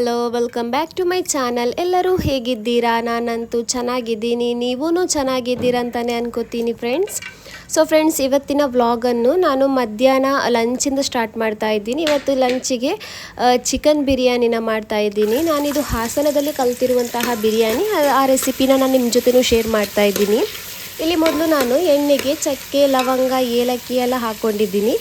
Hello welcome back to my channel ಎಲ್ಲರೂ ಹೇಗಿದ್ದೀರಾ? ನಾನಂತೂ ಚೆನ್ನಾಗಿದ್ದೀನಿ. ನೀವೂ ಚೆನ್ನಾಗಿದ್ದೀರಾ ಅಂತಲೇ ಅನ್ಕೋತೀನಿ ಫ್ರೆಂಡ್ಸ್ ಸೊ ಫ್ರೆಂಡ್ಸ್ ಇವತ್ತಿನ ವ್ಲಾಗನ್ನು ನಾನು ಮಧ್ಯಾಹ್ನ ಲಂಚಿಂದ ಸ್ಟಾರ್ಟ್ ಮಾಡ್ತಾ ಇದ್ದೀನಿ. ಇವತ್ತು ಲಂಚಿಗೆ ಚಿಕನ್ ಬಿರಿಯಾನಿನ ಮಾಡ್ತಾ ಇದ್ದೀನಿ. ನಾನಿದು ಹಾಸನದಲ್ಲಿ ಕಲ್ತಿರುವಂತಹ ಬಿರಿಯಾನಿ. ಆ- ಆ ರೆಸಿಪಿನ ನಾನು ನಿಮ್ಮ ಜೊತೆನೂ ಶೇರ್ ಮಾಡ್ತಾ ಇದ್ದೀನಿ. ಇಲ್ಲಿ ಮೊದಲು ನಾನು ಎಣ್ಣೆಗೆ ಚಕ್ಕೆ, ಲವಂಗ, ಏಲಕ್ಕಿ ಎಲ್ಲ ಹಾಕ್ಕೊಂಡಿದ್ದೀನಿ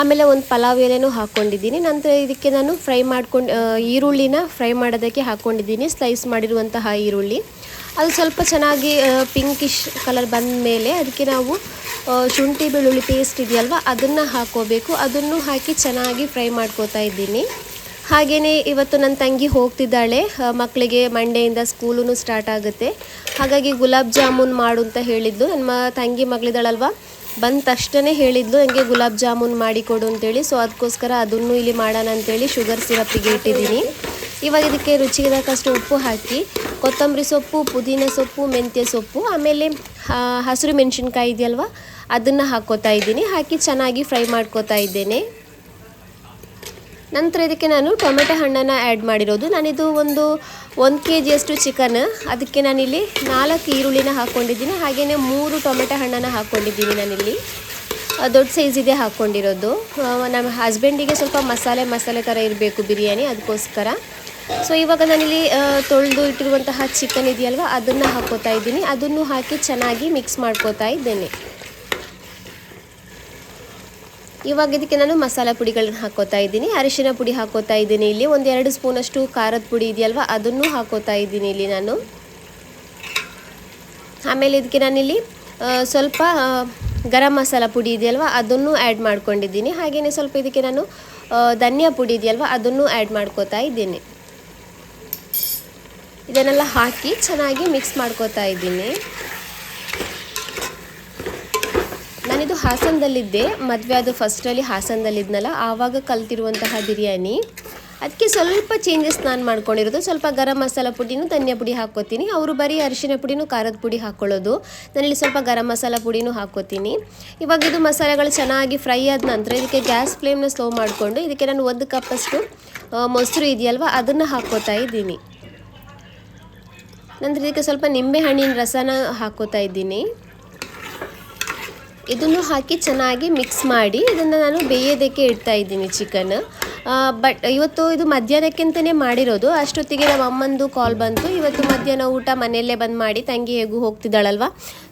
ಆಮೇಲೆ ಒಂದು ಪಲಾವ್ ಎಲೆನೂ ಹಾಕ್ಕೊಂಡಿದ್ದೀನಿ. ನಂತರ ಇದಕ್ಕೆ ನಾನು ಫ್ರೈ ಮಾಡ್ಕೊಂಡು ಈರುಳ್ಳಿನ ಫ್ರೈ ಮಾಡೋದಕ್ಕೆ ಹಾಕ್ಕೊಂಡಿದ್ದೀನಿ, ಸ್ಲೈಸ್ ಮಾಡಿರುವಂತಹ ಈರುಳ್ಳಿ. ಅದು ಸ್ವಲ್ಪ ಚೆನ್ನಾಗಿ ಪಿಂಕಿಶ್ ಕಲರ್ ಬಂದ ಮೇಲೆ ಅದಕ್ಕೆ ನಾವು ಶುಂಠಿ ಬೆಳ್ಳುಳ್ಳಿ ಪೇಸ್ಟ್ ಇದೆಯಲ್ವ, ಅದನ್ನು ಹಾಕೋಬೇಕು. ಅದನ್ನು ಹಾಕಿ ಚೆನ್ನಾಗಿ ಫ್ರೈ ಮಾಡ್ಕೋತಾ ಇದ್ದೀನಿ. ಹಾಗೆಯೇ ಇವತ್ತು ನನ್ನ ತಂಗಿ ಹೋಗ್ತಿದ್ದಾಳೆ. ಮಕ್ಕಳಿಗೆ ಮಂಡೆಯಿಂದ ಸ್ಕೂಲೂ ಸ್ಟಾರ್ಟ್ ಆಗುತ್ತೆ. ಹಾಗಾಗಿ ಗುಲಾಬ್ ಜಾಮೂನ್ ಮಾಡು ಅಂತ ಹೇಳಿದ್ಲು. ನಮ್ಮ ತಂಗಿ ಮಗಳಿದ್ದಾಳಲ್ವ? ಬಂದ ತಕ್ಷಣ ಹೇಳಿದ್ಲು ನನಗೆ ಗುಲಾಬ್ ಜಾಮೂನ್ ಮಾಡಿಕೊಡು ಅಂತೇಳಿ. ಸೊ ಅದಕ್ಕೋಸ್ಕರ ಅದನ್ನು ಇಲ್ಲಿ ಮಾಡೋಣ ಅಂತೇಳಿ ಶುಗರ್ ಸಿರಪ್ಪಿಗೆ ಇಟ್ಟಿದ್ದೀನಿ. ಇವಾಗ ಇದಕ್ಕೆ ರುಚಿಗೆ ತಕ್ಕಷ್ಟು ಉಪ್ಪು ಹಾಕಿ, ಕೊತ್ತಂಬರಿ ಸೊಪ್ಪು, ಪುದೀನ ಸೊಪ್ಪು, ಮೆಂತ್ಯ ಸೊಪ್ಪು, ಆಮೇಲೆ ಹಸಿರು ಮೆಣಸಿನ್ಕಾಯಿ ಇದೆಯಲ್ವ, ಅದನ್ನು ಹಾಕ್ಕೋತಾ ಇದ್ದೀನಿ. ಹಾಕಿ ಚೆನ್ನಾಗಿ ಫ್ರೈ ಮಾಡ್ಕೋತಾ ಇದ್ದೇನೆ. ನಂತರ ಇದಕ್ಕೆ ನಾನು ಟೊಮೆಟೊ ಹಣ್ಣನ್ನು ಆ್ಯಡ್ ಮಾಡಿರೋದು. ನಾನಿದು ಒಂದು ಒಂದು ಕೆ ಜಿಯಷ್ಟು ಚಿಕನ್ ಅದಕ್ಕೆ ನಾನಿಲ್ಲಿ ನಾಲ್ಕು ಈರುಳ್ಳಿನ ಹಾಕ್ಕೊಂಡಿದ್ದೀನಿ ಹಾಗೆಯೇ ಮೂರು ಟೊಮೆಟೊ ಹಣ್ಣನ್ನು ಹಾಕ್ಕೊಂಡಿದ್ದೀನಿ ನಾನಿಲ್ಲಿ. ದೊಡ್ಡ ಸೈಜಿದೆ ಹಾಕ್ಕೊಂಡಿರೋದು ನಮ್ಮ ಹಸ್ಬೆಂಡಿಗೆ ಸ್ವಲ್ಪ ಮಸಾಲೆ ಮಸಾಲೆ ಥರ ಇರಬೇಕು ಬಿರಿಯಾನಿ, ಅದಕ್ಕೋಸ್ಕರ. ಸೊ ಇವಾಗ ನಾನಿಲ್ಲಿ ತೊಳೆದು ಇಟ್ಟಿರುವಂತಹ ಚಿಕನ್ ಇದೆಯಲ್ವ, ಅದನ್ನು ಹಾಕ್ಕೋತಾ ಇದ್ದೀನಿ. ಅದನ್ನು ಹಾಕಿ ಚೆನ್ನಾಗಿ ಮಿಕ್ಸ್ ಮಾಡ್ಕೋತಾ ಇದ್ದೇನೆ. ಇವಾಗ ಇದಕ್ಕೆ ನಾನು ಮಸಾಲ ಪುಡಿಗಳನ್ನ ಹಾಕೋತಾ ಇದ್ದೀನಿ. ಅರಿಶಿನ ಪುಡಿ ಹಾಕೋತಾ ಇದ್ದೀನಿ ಇಲ್ಲಿ. ಒಂದು ಎರಡು ಸ್ಪೂನಷ್ಟು ಖಾರದ ಪುಡಿ ಇದೆಯಲ್ವ? ಅದನ್ನು ಹಾಕೋತಾ ಇದ್ದೀನಿ ಇಲ್ಲಿ ನಾನು. ಆಮೇಲೆ ಇದಕ್ಕೆ ನಾನಿಲ್ಲಿ ಸ್ವಲ್ಪ ಗರಂ ಮಸಾಲ ಪುಡಿ ಇದೆಯಲ್ವ? ಅದನ್ನು ಆ್ಯಡ್ ಮಾಡ್ಕೊಂಡಿದ್ದೀನಿ. ಹಾಗೆಯೇ ಸ್ವಲ್ಪ ಇದಕ್ಕೆ ನಾನು ಧನಿಯಾ ಪುಡಿ ಇದೆಯಲ್ವ? ಅದನ್ನು ಆ್ಯಡ್ ಮಾಡ್ಕೋತಾ ಇದ್ದೀನಿ. ಇದನ್ನೆಲ್ಲ ಹಾಕಿ ಚೆನ್ನಾಗಿ ಮಿಕ್ಸ್ ಮಾಡ್ಕೋತಾ ಇದ್ದೀನಿ. ನಾನಿದು ಹಾಸನದಲ್ಲಿದ್ದೆ. ಮದುವೆ ಅದು ಫಸ್ಟಲ್ಲಿ ಹಾಸನದಲ್ಲಿದ್ನಲ್ಲ, ಆವಾಗ ಕಲ್ತಿರುವಂತಹ ಬಿರಿಯಾನಿ. ಅದಕ್ಕೆ ಸ್ವಲ್ಪ ಚೇಂಜಸ್ ನಾನು ಮಾಡ್ಕೊಂಡಿರೋದು. ಸ್ವಲ್ಪ ಗರಂ ಮಸಾಲ ಪುಡಿನೂ ಧನಿಯಾ ಪುಡಿ ಹಾಕ್ಕೋತೀನಿ. ಅವರು ಬರೀ ಅರಿಶಿನ ಪುಡಿನೂ ಖಾರದ ಪುಡಿ ಹಾಕ್ಕೊಳ್ಳೋದು ನಾನಿಲ್ಲಿ ಸ್ವಲ್ಪ ಗರಂ ಮಸಾಲ ಪುಡಿನೂ ಹಾಕ್ಕೋತೀನಿ. ಇವಾಗ ಇದು ಮಸಾಲೆಗಳು ಚೆನ್ನಾಗಿ ಫ್ರೈ ಆದ ನಂತರ ಇದಕ್ಕೆ ಗ್ಯಾಸ್ ಫ್ಲೇಮ್ನ ಸ್ಲೋ ಮಾಡಿಕೊಂಡು ಇದಕ್ಕೆ ನಾನು ಒಂದು ಕಪ್ಪಷ್ಟು ಮೊಸರು ಇದೆಯಲ್ವ ಅದನ್ನು ಹಾಕ್ಕೋತಾ ಇದ್ದೀನಿ. ನಂತರ ಇದಕ್ಕೆ ಸ್ವಲ್ಪ ನಿಂಬೆಹಣ್ಣಿನ ರಸನ ಹಾಕ್ಕೋತಾ ಇದ್ದೀನಿ. ಇದನ್ನು ಹಾಕಿ ಚೆನ್ನಾಗಿ ಮಿಕ್ಸ್ ಮಾಡಿ ಇದನ್ನು ನಾನು ಬೇಯೋದಕ್ಕೆ ಇಡ್ತಾ ಇದ್ದೀನಿ ಚಿಕನ್ ಬಟ್ ಇವತ್ತು ಇದು ಮಧ್ಯಾಹ್ನಕ್ಕೆ ಅಂತಲೇ ಮಾಡಿರೋದು. ಅಷ್ಟೊತ್ತಿಗೆ ನಮ್ಮ ಅಮ್ಮಂದು ಕಾಲ್ ಬಂತು. ಇವತ್ತು ಮಧ್ಯಾಹ್ನ ಊಟ ಮನೆಯಲ್ಲೇ ಬಂದು ಮಾಡಿ ತಂಗಿ ಹೇಗೂ ಹೋಗ್ತಿದ್ದಾಳಲ್ವ?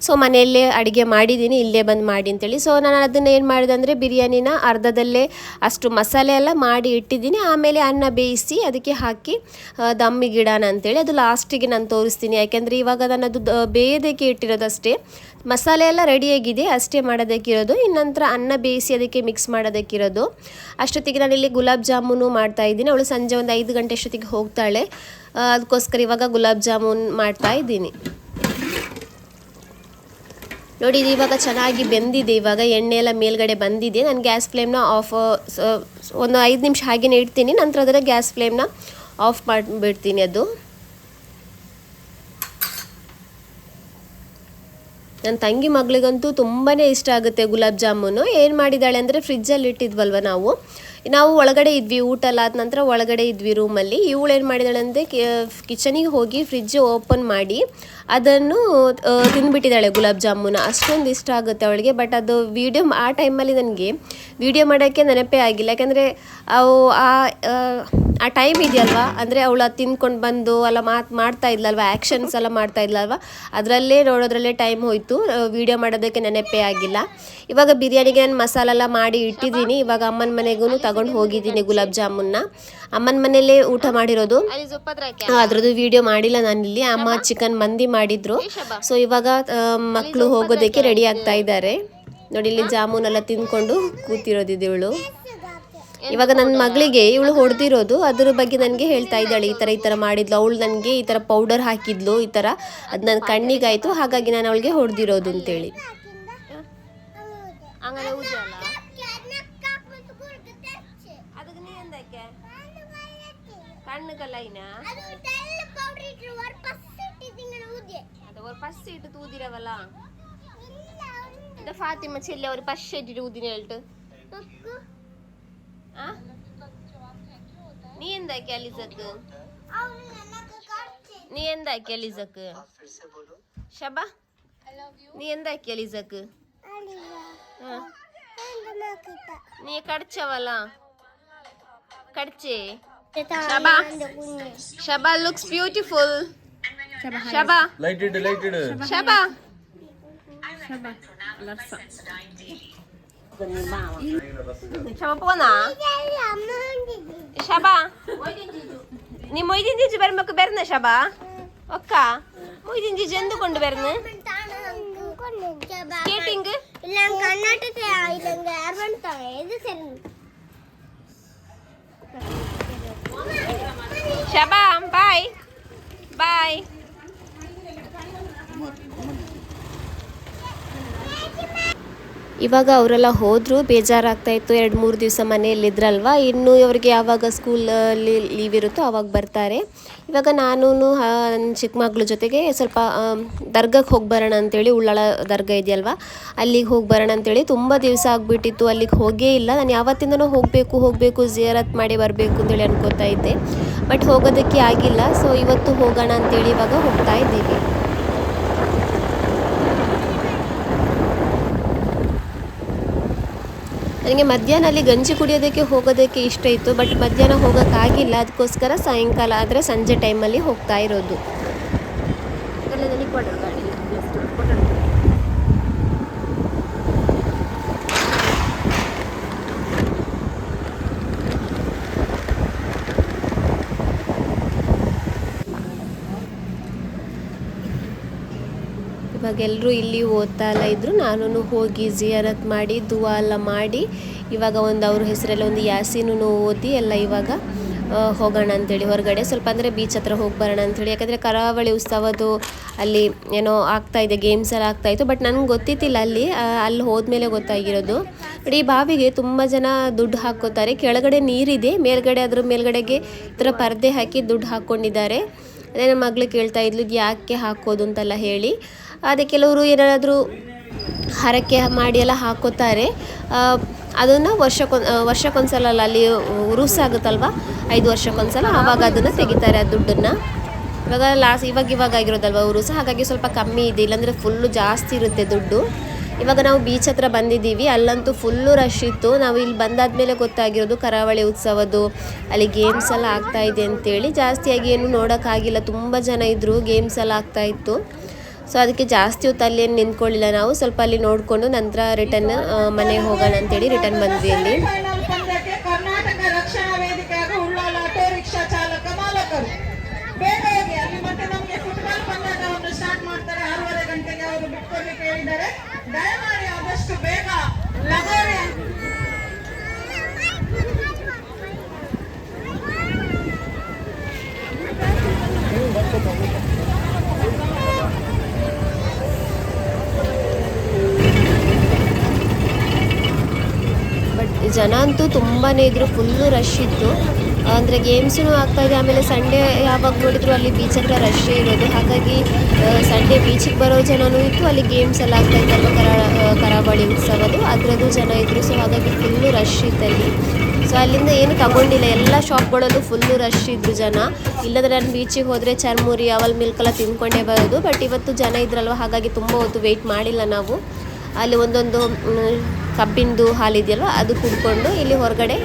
ಸೊ ಮನೆಯಲ್ಲೇ ಅಡುಗೆ ಮಾಡಿದ್ದೀನಿ, ಇಲ್ಲೇ ಬಂದು ಮಾಡಿ ಅಂತೇಳಿ. ಸೊ ನಾನು ಅದನ್ನು ಏನು ಮಾಡಿದೆ ಅಂದರೆ ಬಿರಿಯಾನಿನ ಅರ್ಧದಲ್ಲೇ ಅಷ್ಟು ಮಸಾಲೆ ಎಲ್ಲ ಮಾಡಿ ಇಟ್ಟಿದ್ದೀನಿ. ಆಮೇಲೆ ಅನ್ನ ಬೇಯಿಸಿ ಅದಕ್ಕೆ ಹಾಕಿ ದಮ್ಮಿ ಗಿಡನ ಅಂತೇಳಿ. ಅದು ಲಾಸ್ಟಿಗೆ ನಾನು ತೋರಿಸ್ತೀನಿ. ಯಾಕೆಂದರೆ ಇವಾಗ ನಾನು ಅದು ಬೇಯೋದಕ್ಕೆ ಇಟ್ಟಿರೋದಷ್ಟೇ. ಮಸಾಲೆ ಎಲ್ಲ ರೆಡಿಯಾಗಿದೆ ಅಷ್ಟೇ ಮಾಡೋದಕ್ಕಿರೋದು. ಇನ್ನಂತರ ನಂತರ ಅನ್ನ ಬೇಯಿಸಿ ಅದಕ್ಕೆ ಮಿಕ್ಸ್ ಮಾಡೋದಕ್ಕಿರೋದು. ಅಷ್ಟೊತ್ತಿಗೆ ನಾನು ಇಲ್ಲಿ ಗುಲಾಬ್ ಜಾಮೂನು ಮಾಡ್ತಾ ಇದ್ದೀನಿ. ಅವಳು ಸಂಜೆ ಒಂದು ಐದು ಗಂಟೆ ಅಷ್ಟೊತ್ತಿಗೆ ಹೋಗ್ತಾಳೆ. ಅದಕ್ಕೋಸ್ಕರ ಇವಾಗ ಗುಲಾಬ್ ಜಾಮೂನ್ ಮಾಡ್ತಾ ಇದ್ದೀನಿ. ನೋಡಿ, ಇದು ಇವಾಗ ಚೆನ್ನಾಗಿ ಬೆಂದಿದೆ. ಇವಾಗ ಎಣ್ಣೆ ಎಲ್ಲ ಮೇಲ್ಗಡೆ ಬಂದಿದೆ. ನಾನು ಗ್ಯಾಸ್ ಫ್ಲೇಮ್ನ ಆಫ್ ಒಂದು ಐದು ನಿಮಿಷ ಹಾಗೆಯೇ ಇಡ್ತೀನಿ. ನಂತರ ಅದರ ಗ್ಯಾಸ್ ಫ್ಲೇಮ್ನ ಆಫ್ ಮಾಡಿಬಿಡ್ತೀನಿ ಅದು. ನನ್ನ ತಂಗಿ ಮಗಳಿಗಂತೂ ತುಂಬಾ ಇಷ್ಟ ಆಗುತ್ತೆ ಗುಲಾಬ್ ಜಾಮೂನು. ಏನು ಮಾಡಿದ್ದಾಳೆ ಅಂದರೆ ಫ್ರಿಜ್ಜಲ್ಲಿ ಇಟ್ಟಿದ್ವಲ್ವ ನಾವು? ನಾವು ಒಳಗಡೆ ಇದ್ವಿ, ಊಟ ಎಲ್ಲ ಆದ ನಂತರ ಒಳಗಡೆ ಇದ್ವಿ ರೂಮಲ್ಲಿ ಇವಳು ಏನು ಮಾಡಿದಾಳೆ ಅಂದರೆ ಕಿಚನಿಗೆ ಹೋಗಿ ಫ್ರಿಜ್ ಓಪನ್ ಮಾಡಿ ಅದನ್ನು ತಿಂದುಬಿಟ್ಟಿದ್ದಾಳೆ ಗುಲಾಬ್ ಜಾಮೂನ. ಅಷ್ಟೊಂದು ಇಷ್ಟ ಆಗುತ್ತೆ ಅವಳಿಗೆ ಬಟ್ ಅದು ವಿಡಿಯೋ ಆ ಟೈಮಲ್ಲಿ ನನಗೆ ವಿಡಿಯೋ ಮಾಡೋಕ್ಕೆ ನೆನಪೇ ಆಗಿಲ್ಲ. ಯಾಕೆಂದರೆ ಅವು ಆ ಆ, ಆ ಟೈಮ್ ಇದೆಯಲ್ವಾ? ಅಂದರೆ ಅವಳು ಅದು ತಿಂದ್ಕೊಂಡು ಬಂದು ಎಲ್ಲ ಮಾತು ಮಾಡ್ತಾ ಇದ್ಲಲ್ವ? ಆ್ಯಕ್ಷನ್ಸ್ ಎಲ್ಲ ಮಾಡ್ತಾ ಇದ್ಲಲ್ವ? ಅದರಲ್ಲೇ ನೋಡೋದ್ರಲ್ಲೇ ಟೈಮ್ ಹೋಯಿತು. ವಿಡಿಯೋ ಮಾಡೋದಕ್ಕೆ ನೆನಪೇ ಆಗಿಲ್ಲ. ಇವಾಗ ಬಿರಿಯಾನಿಗೆ ನಾನು ಮಸಾಲೆಲ್ಲ ಮಾಡಿ ಇಟ್ಟಿದ್ದೀನಿ. ಇವಾಗ ಅಮ್ಮನ ಮನೆಗೂ ತಗೊಂಡು ಹೋಗಿದ್ದೀನಿ ಗುಲಾಬ್ ಜಾಮೂನ್ನ. ಅಮ್ಮನ ಮನೆಯಲ್ಲೇ ಊಟ ಮಾಡಿರೋದು. ಅದ್ರದ್ದು ವಿಡಿಯೋ ಮಾಡಿಲ್ಲ ನಾನಿಲ್ಲಿ. ಅಮ್ಮ ಚಿಕನ್ ಮಂದಿ ಮಾಡಿದ್ರು. ಸೊ ಇವಾಗ ಮಕ್ಕಳು ಹೋಗೋದಕ್ಕೆ ರೆಡಿ ಆಗ್ತಾ ಇದ್ದಾರೆ. ನೋಡಿ ಇಲ್ಲಿ ಜಾಮೂನ್ ಎಲ್ಲ ತಿಂದ್ಕೊಂಡು ಕೂತಿರೋದಿದೆ ಇವಳು. ಇವಾಗ ನನ್ನ ಮಗಳಿಗೆ ಇವಳು ಹೊಡೆದಿರೋದು. ಅದ್ರ ಬಗ್ಗೆ ನನಗೆ ಹೇಳ್ತಾ ಇದ್ದಾಳೆ. ಈ ಥರ ಈ ಥರ ಮಾಡಿದ್ಲು. ಅವಳು ನನಗೆ ಈ ಥರ ಪೌಡರ್ ಹಾಕಿದ್ಲು. ಈ ಥರ ಅದು ನನ್ನ ಕಣ್ಣಿಗಾಯಿತು. ಹಾಗಾಗಿ ನಾನು ಅವಳಿಗೆ ಹೊಡೆದಿರೋದು ಅಂತೇಳಿ. ಮಿಠಾಯಿನ ಅದು ಅವ್ರು ಪಸ್ ಇಟ್ಟು ತೂದಿರವಲ್ಲ ഫാത്തിമ ചെല്ലി ഒരു പശ്ശേരി രൂതിനായിട്ട് ആ? നീ എന്താക്കി അലിസക്ക് നീ എന്താക്കി അലിസക്ക് ഷബ നീ എന്താക്കി അലിസക്ക് നീ കടിച്ചവല്ല? കടിച്ചേ? Shaba Shaba looks beautiful Shaba light ഇട് ലൈറ്റ് ഇട് ഷബ ഷബ പോന്നാ ഷബ നീ മൊയ്തീൻ ചേച്ചി വരുമ്പോ വരുന്ന ഷബ ഒക്ക. മൊയ്തീൻ ചേച്ചി എന്തുകൊണ്ട് വരുന്നു? കേട്ടിങ്ക് കർണാടക Shabam, bye. Bye. ಇವಾಗ ಅವರೆಲ್ಲ ಹೋದ್ರು, ಬೇಜಾರಾಗ್ತಾ ಇತ್ತು. ಎರಡು, ಮೂರು ದಿವಸ ಮನೆಯಲ್ಲಿದ್ರಲ್ವ ಇನ್ನು ಇವ್ರಿಗೆ ಯಾವಾಗ ಸ್ಕೂಲಲ್ಲಿ ಲೀವ್ ಇರುತ್ತೋ ಅವಾಗ ಬರ್ತಾರೆ. ಇವಾಗ ನಾನು ಚಿಕ್ಕ ಮಗಳ ಜೊತೆಗೆ ಸ್ವಲ್ಪ ದರ್ಗಕ್ಕೆ ಹೋಗಿ ಬರೋಣ ಅಂತೇಳಿ ಉಳ್ಳಾಳ ದರ್ಗಾ ಇದೆಯಲ್ವ? ಅಲ್ಲಿಗೆ ಹೋಗಿ ಬರೋಣ ಅಂತೇಳಿ ತುಂಬ ದಿವಸ ಆಗಿಬಿಟ್ಟಿತ್ತು. ಅಲ್ಲಿಗೆ ಹೋಗೇ ಇಲ್ಲ. ನಾನು ಯಾವತ್ತಿಂದನೂ ಹೋಗಬೇಕು ಹೋಗಬೇಕು ಜಿಯರತ್ ಮಾಡಿ ಬರಬೇಕು ಅಂತೇಳಿ ಅನ್ಕೋತಾ ಇದ್ದೆ. ಬಟ್ ಹೋಗೋದಕ್ಕೆ ಆಗಿಲ್ಲ. ಸೊ ಇವತ್ತು ಹೋಗೋಣ ಅಂತೇಳಿ ಇವಾಗ ಹೋಗ್ತಾ ಇದ್ದೀವಿ. ನನಗೆ ಮಧ್ಯಾಹ್ನ ಅಲ್ಲಿ ಗಂಜಿ ಕುಡಿಯೋದಕ್ಕೆ ಹೋಗೋದಕ್ಕೆ ಇಷ್ಟ ಇತ್ತು, ಬಟ್ ಮಧ್ಯಾಹ್ನ ಹೋಗೋಕ್ಕಾಗಿಲ್ಲ. ಅದಕ್ಕೋಸ್ಕರ ಸಾಯಂಕಾಲ ಆದರೆ ಸಂಜೆ ಟೈಮಲ್ಲಿ ಹೋಗ್ತಾ ಇರೋದು. ಇವಾಗ ಎಲ್ಲರೂ ಇಲ್ಲಿ ಓದ್ತಾ ಎಲ್ಲ ಇದ್ದರು ನಾನು ಹೋಗಿ ಜಿಯಾರತ್ ಮಾಡಿ, ದುವಾ ಎಲ್ಲ ಮಾಡಿ, ಇವಾಗ ಒಂದು ಅವ್ರ ಹೆಸರೆಲ್ಲ ಒಂದು ಯಾಸಿನೂ ಓದಿ ಎಲ್ಲ ಇವಾಗ ಹೋಗೋಣ ಅಂಥೇಳಿ ಹೊರಗಡೆ ಸ್ವಲ್ಪ ಅಂದರೆ ಬೀಚ್ ಹತ್ರ ಹೋಗಿ ಬರೋಣ ಅಂಥೇಳಿ ಯಾಕಂದರೆ ಕರಾವಳಿ ಉತ್ಸವದ್ದು ಅಲ್ಲಿ ಏನೋ ಆಗ್ತಾ ಇದೆ ಗೇಮ್ಸ್ ಎಲ್ಲ ಆಗ್ತಾ ಇತ್ತು. ಬಟ್ ನನಗೆ ಗೊತ್ತಿತ್ತಿಲ್ಲ ಅಲ್ಲಿ ಅಲ್ಲಿ ಹೋದ್ಮೇಲೆ ಗೊತ್ತಾಗಿರೋದು. ಬಟ್ ಈ ಬಾವಿಗೆ ತುಂಬ ಜನ ದುಡ್ಡು ಹಾಕೋತಾರೆ ಕೆಳಗಡೆ ನೀರಿದೆ, ಮೇಲ್ಗಡೆ ಅದ್ರ ಮೇಲ್ಗಡೆಗೆ ಈ ಥರ ಪರ್ದೆ ಹಾಕಿ ದುಡ್ಡು ಹಾಕ್ಕೊಂಡಿದ್ದಾರೆ ಅದೇ ನಮ್ಮ ಮಗಳು ಕೇಳ್ತಾ ಇದ್ಲು ಯಾಕೆ ಹಾಕೋದು ಅಂತೆಲ್ಲ ಹೇಳಿ. ಅದೇ ಕೆಲವರು ಏನಾದರೂ ಹರಕೆ ಮಾಡಿ ಎಲ್ಲ ಹಾಕೋತಾರೆ. ಅದನ್ನು ವರ್ಷಕ್ಕೊಂದು ವರ್ಷಕ್ಕೊಂದ್ಸಲ ಅಲ್ಲ ಅಲ್ಲಿ ಉರುಸಾಗುತ್ತಲ್ವ ಐದು ವರ್ಷಕ್ಕೊಂದ್ಸಲ ಆವಾಗ ಅದನ್ನು ತೆಗಿತಾರೆ ಆ ದುಡ್ಡನ್ನು. ಇವಾಗ ಲಾಸ್ಟ್ ಇವಾಗ ಇವಾಗ ಆಗಿರೋದಲ್ವ ಉರುಸ ಹಾಗಾಗಿ ಸ್ವಲ್ಪ ಕಮ್ಮಿ ಇದೆ. ಇಲ್ಲಾಂದರೆ ಫುಲ್ಲು ಜಾಸ್ತಿ ಇರುತ್ತೆ ದುಡ್ಡು. ಇವಾಗ ನಾವು ಬೀಚ್ ಹತ್ರ ಬಂದಿದ್ದೀವಿ. ಅಲ್ಲಂತೂ ಫುಲ್ಲು ರಶ್ ಇತ್ತು. ನಾವು ಇಲ್ಲಿ ಬಂದಾದ ಮೇಲೆ ಗೊತ್ತಾಗಿರೋದು ಕರಾವಳಿ ಉತ್ಸವದ್ದು. ಅಲ್ಲಿ ಗೇಮ್ಸ್ ಎಲ್ಲ ಆಗ್ತಾ ಇದೆ ಅಂತೇಳಿ. ಜಾಸ್ತಿಯಾಗಿ ಏನು ನೋಡೋಕ್ಕಾಗಿಲ್ಲ. ತುಂಬ ಜನ ಇದ್ದರು ಗೇಮ್ಸ್ ಎಲ್ಲ ಆಗ್ತಾ ಇತ್ತು. ಸೊ ಅದಕ್ಕೆ ಜಾಸ್ತಿ ಹೊತ್ತು ಅಲ್ಲಿ ಏನು ನಿಂತ್ಕೊಳ್ಳಿಲ್ಲ ನಾವು. ಸ್ವಲ್ಪ ಅಲ್ಲಿ ನೋಡಿಕೊಂಡು ನಂತರ ರಿಟರ್ನ್ ಮನೆಗೆ ಹೋಗೋಣ ಅಂತೇಳಿ ರಿಟರ್ನ್ ಬಂದ್ವಿ ಅಲ್ಲಿ. ಬೇಗ ದಯಮಾಡಿ ಆದಷ್ಟು ಬೇಗ ಲಗೋರಿ ಜನ ಅಂತೂ ತುಂಬಾ ಇದ್ರು ಫುಲ್ಲು ರಶ್ ಇತ್ತು. ಅಂದರೆ ಗೇಮ್ಸೂ ಆಗ್ತಾ ಇದೆ. ಆಮೇಲೆ ಸಂಡೇ ಯಾವಾಗ ನೋಡಿದ್ರು ಅಲ್ಲಿ ಬೀಚ್ ಹತ್ರ ರಶ್ಶೇ ಇರೋದು. ಹಾಗಾಗಿ ಸಂಡೇ ಬೀಚಿಗೆ ಬರೋ ಜನನೂ ಇತ್ತು. ಅಲ್ಲಿ ಗೇಮ್ಸ್ ಎಲ್ಲ ಆಗ್ತಾ ಇದ್ದಲ್ಲ ಕರಾ ಕರಾವಳಿ ಉತ್ಸವದು ಅದರದ್ದು ಜನ ಇದ್ದರು ಸೊ ಹಾಗಾಗಿ ಫುಲ್ಲು ರಶ್ ಇತ್ತು ಅಲ್ಲಿ. ಸೊ ಅಲ್ಲಿಂದ ಏನು ತಗೊಂಡಿಲ್ಲ. ಎಲ್ಲ ಶಾಪ್ಗಳಲ್ಲೂ ಫುಲ್ಲು ರಶ್ ಇದ್ರು ಜನ. ಇಲ್ಲದ್ರೆ ನಾನು ಬೀಚಿಗೆ ಹೋದರೆ ಚರ್ಮುರಿ, ಅವಲ್ ಮಿಲ್ಕ್ ಎಲ್ಲ ತಿನ್ಕೊಂಡೇ ಬರೋದು. ಬಟ್ ಇವತ್ತು ಜನ ಇದ್ರಲ್ವ? ಹಾಗಾಗಿ ತುಂಬ ಹೊತ್ತು ವೆಯ್ಟ್ ಮಾಡಿಲ್ಲ ನಾವು. ಅಲ್ಲಿ ಒಂದೊಂದು ಮ್, ಕಬ್ಬಿಂದು ಹಾಲಿದೆಯಲ್ವ ಅದು ಕುಡ್ಕೊಂಡು ಇಲ್ಲಿ ಹೊರಗಡೆ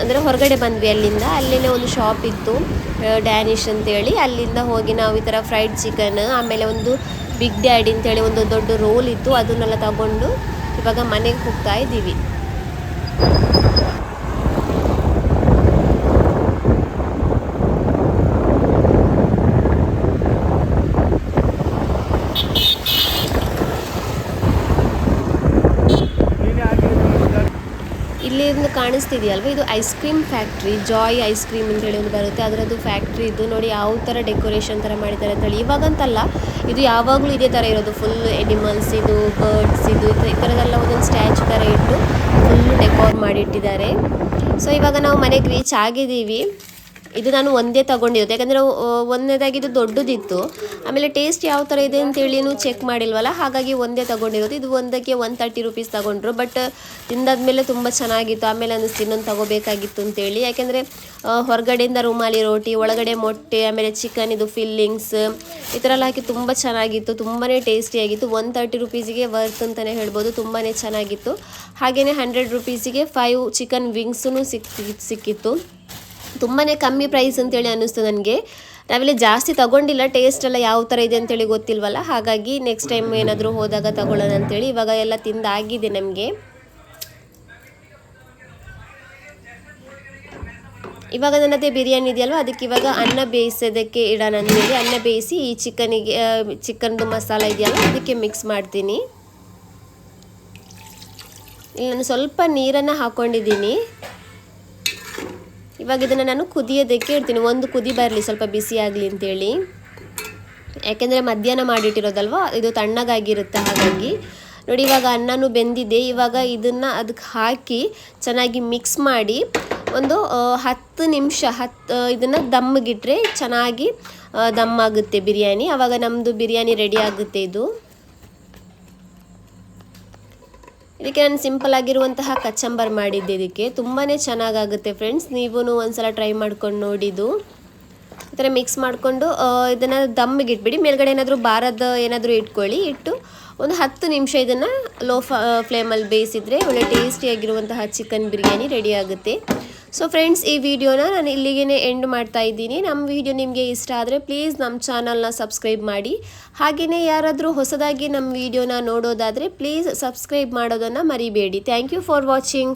ಅಂದರೆ ಹೊರಗಡೆ ಬಂದ್ವಿ ಅಲ್ಲಿಂದ. ಅಲ್ಲೇ ಒಂದು ಶಾಪ್ ಇತ್ತು ಡ್ಯಾನಿಶ್ ಅಂತೇಳಿ. ಅಲ್ಲಿಂದ ಹೋಗಿ ನಾವು ಈ ಥರ ಫ್ರೈಡ್ ಚಿಕನ್ ಆಮೇಲೆ ಒಂದು ಬಿಗ್ ಡ್ಯಾಡಿ ಅಂತೇಳಿ ಒಂದು ದೊಡ್ಡ ರೋಲ್ ಇತ್ತು ಅದನ್ನೆಲ್ಲ ತಗೊಂಡು ಇವಾಗ ಮನೆಗೆ ಹೋಗ್ತಾ ಇದ್ದೀವಿ. ಕಾಣಿಸ್ತಿದೆಯಲ್ವ? ಇದು ice cream factory Joy ice cream ಅಂತ ಹೇಳಿ ಒಂದು ಬರುತ್ತೆ. ಅದರದ್ದು ಫ್ಯಾಕ್ಟ್ರಿ ಇದು ನೋಡಿ ಯಾವ ಥರ ಡೆಕೋರೇಷನ್ ಥರ ಮಾಡಿದ್ದಾರೆ ಅಂತೇಳಿ ಇವಾಗಂತಲ್ಲ, ಇದು ಯಾವಾಗಲೂ ಇದೇ ಥರ ಇರೋದು. ಫುಲ್ ಎನಿಮಲ್ಸ್ ಇದು ಬರ್ಡ್ಸ್ ಇದು, ಈ ಥರದೆಲ್ಲ ಒಂದೊಂದು ಸ್ಟ್ಯಾಚು ಥರ ಇಟ್ಟು ಫುಲ್ ಡೆಕೋರ್ ಮಾಡಿಟ್ಟಿದ್ದಾರೆ. ಸೊ ಇವಾಗ ನಾವು ಮನೆಗೆ ರೀಚ್ ಆಗಿದ್ದೀವಿ. ಇದು ನಾನು ಒಂದೇ ತಗೊಂಡಿರೋದು ಯಾಕಂದರೆ ಒಂದನೇದಾಗಿ ಇದು ದೊಡ್ಡದಿತ್ತು. ಆಮೇಲೆ ಟೇಸ್ಟ್ ಯಾವ ಥರ ಇದೆ ಅಂತೇಳಿನೂ ಚೆಕ್ ಮಾಡಿಲ್ವಲ್ಲ, ಹಾಗಾಗಿ ಒಂದೇ ತಗೊಂಡಿರೋದು. ಇದು ಒಂದಕ್ಕೆ ಒನ್ ತರ್ಟಿ ರುಪೀಸ್ ತಗೊಂಡ್ರು ಬಟ್ ತಿಂದಾದ್ಮೇಲೆ ತುಂಬ ಚೆನ್ನಾಗಿತ್ತು. ಆಮೇಲೆ ಅನ್ನಿಸ್ತು ಇನ್ನೊಂದು ತಗೋಬೇಕಾಗಿತ್ತು ಅಂತೇಳಿ. ಯಾಕೆಂದರೆ ಹೊರಗಡೆಯಿಂದ ರುಮಾಲಿ ರೋಟಿ, ಒಳಗಡೆ ಮೊಟ್ಟೆ, ಆಮೇಲೆ ಚಿಕನ್ ಇದು ಫಿಲ್ಲಿಂಗ್ಸ್ ಈ ಥರ ಎಲ್ಲ ಹಾಕಿ ತುಂಬ ಚೆನ್ನಾಗಿತ್ತು. ತುಂಬಾ ಟೇಸ್ಟಿಯಾಗಿತ್ತು ಒನ್ ತರ್ಟಿ ರುಪೀಸಿಗೆ ವರ್ತ್ ಅಂತಲೇ ಹೇಳ್ಬೋದು. ತುಂಬಾ ಚೆನ್ನಾಗಿತ್ತು. ಹಾಗೆಯೇ ಹಂಡ್ರೆಡ್ ರುಪೀಸಿಗೆ ಫೈವ್ ಚಿಕನ್ ವಿಂಗ್ಸೂ ಸಿಕ್ ಸಿಕ್ಕಿತ್ತು. ತುಂಬಾ ಕಮ್ಮಿ ಪ್ರೈಸ್ ಅಂತೇಳಿ ಅನ್ನಿಸ್ತು ನನಗೆ. ನಾವೆಲ್ಲ ಜಾಸ್ತಿ ತಗೊಂಡಿಲ್ಲ ಟೇಸ್ಟ್ ಎಲ್ಲ ಯಾವ ಥರ ಇದೆ ಅಂತೇಳಿ ಗೊತ್ತಿಲ್ವಲ್ಲ? ಹಾಗಾಗಿ ನೆಕ್ಸ್ಟ್ ಟೈಮ್ ಏನಾದರೂ ಹೋದಾಗ ತಗೊಳ್ಳೋಣ ಅಂತೇಳಿ ಇವಾಗ ಎಲ್ಲ ತಿಂದಾಗಿದೆ ನಮಗೆ. ಇವಾಗ ನನ್ನದೇ ಬಿರಿಯಾನಿ ಇದೆಯಲ್ವ? ಅದಕ್ಕೆ ಇವಾಗ ಅನ್ನ ಬೇಯಿಸೋದಕ್ಕೆ ಇಡೋಣ ಅಂತೇಳಿ ಅನ್ನ ಬೇಯಿಸಿ ಈ ಚಿಕನಿಗೆ ಚಿಕನ್ದು ಮಸಾಲ ಇದೆಯಲ್ಲ ಅದಕ್ಕೆ ಮಿಕ್ಸ್ ಮಾಡ್ತೀನಿ. ಇಲ್ಲಿ ನಾನು ಸ್ವಲ್ಪ ನೀರನ್ನು ಹಾಕ್ಕೊಂಡಿದ್ದೀನಿ ಇವಾಗ ಇದನ್ನು ನಾನು ಕುದಿಯೋದಕ್ಕೆ ಇಡ್ತೀನಿ ಒಂದು ಕುದಿ ಬರಲಿ, ಸ್ವಲ್ಪ ಬಿಸಿ ಆಗಲಿ ಅಂತೇಳಿ. ಯಾಕೆಂದರೆ ಮಧ್ಯಾಹ್ನ ಮಾಡಿಟ್ಟಿರೋದಲ್ವ? ಇದು ತಣ್ಣಗಾಗಿರುತ್ತೆ ಹಾಗಾಗಿ. ನೋಡಿ, ಇವಾಗ ಅನ್ನನೂ ಬೆಂದಿದೆ. ಇವಾಗ ಇದನ್ನು ಅದಕ್ಕೆ ಹಾಕಿ ಚೆನ್ನಾಗಿ ಮಿಕ್ಸ್ ಮಾಡಿ ಒಂದು ಹತ್ತು ನಿಮಿಷ ಹತ್ತು ಇದನ್ನು ದಮ್ಗಿಟ್ರೆ ಚೆನ್ನಾಗಿ ದಮ್ ಆಗುತ್ತೆ ಬಿರಿಯಾನಿ. ಆವಾಗ ನಮ್ಮದು ಬಿರಿಯಾನಿ ರೆಡಿ ಆಗುತ್ತೆ ಇದು. ಇದಕ್ಕೆ ನಾನು ಸಿಂಪಲ್ ಆಗಿರುವಂತಹ ಕಚ್ಚಂಬರ್ ಮಾಡಿದ್ದೆ ಇದಕ್ಕೆ. ತುಂಬಾ ಚೆನ್ನಾಗಾಗುತ್ತೆ ಫ್ರೆಂಡ್ಸ್ ನೀವೂ ಒಂದ್ಸಲ ಟ್ರೈ ಮಾಡ್ಕೊಂಡು ನೋಡಿದ್ದು. ಈ ಥರ ಮಿಕ್ಸ್ ಮಾಡಿಕೊಂಡು ಇದನ್ನು ದಮ್ಮಿಗೆ ಇಟ್ಬಿಡಿ. ಮೇಲ್ಗಡೆ ಏನಾದರೂ ಬಾರದ ಏನಾದರೂ ಇಟ್ಕೊಳ್ಳಿ. ಇಟ್ಟು ಒಂದು ಹತ್ತು ನಿಮಿಷ ಇದನ್ನು ಲೋ ಫ್ಲೇಮಲ್ಲಿ ಬೇಯಿಸಿದರೆ ಒಳ್ಳೆ ಟೇಸ್ಟಿಯಾಗಿರುವಂತಹ ಚಿಕನ್ ಬಿರಿಯಾನಿ ರೆಡಿ ಆಗುತ್ತೆ. ಸೊ ಫ್ರೆಂಡ್ಸ್ ಈ ವಿಡಿಯೋನ ನಾನು ಇಲ್ಲಿಗೆ ಎಂಡ್ ಮಾಡ್ತಾ ಇದ್ದೀನಿ. ನಮ್ಮ ವಿಡಿಯೋ ನಿಮಗೆ ಇಷ್ಟ ಆದರೆ ಪ್ಲೀಸ್ ನಮ್ಮ ಚಾನಲ್ನ ಸಬ್ಸ್ಕ್ರೈಬ್ ಮಾಡಿ. ಹಾಗೆಯೇ ಯಾರಾದರೂ ಹೊಸದಾಗಿ ನಮ್ಮ ವಿಡಿಯೋನ ನೋಡೋದಾದರೆ ಪ್ಲೀಸ್ ಸಬ್ಸ್ಕ್ರೈಬ್ ಮಾಡೋದನ್ನು ಮರಿಬೇಡಿ. Thank you for watching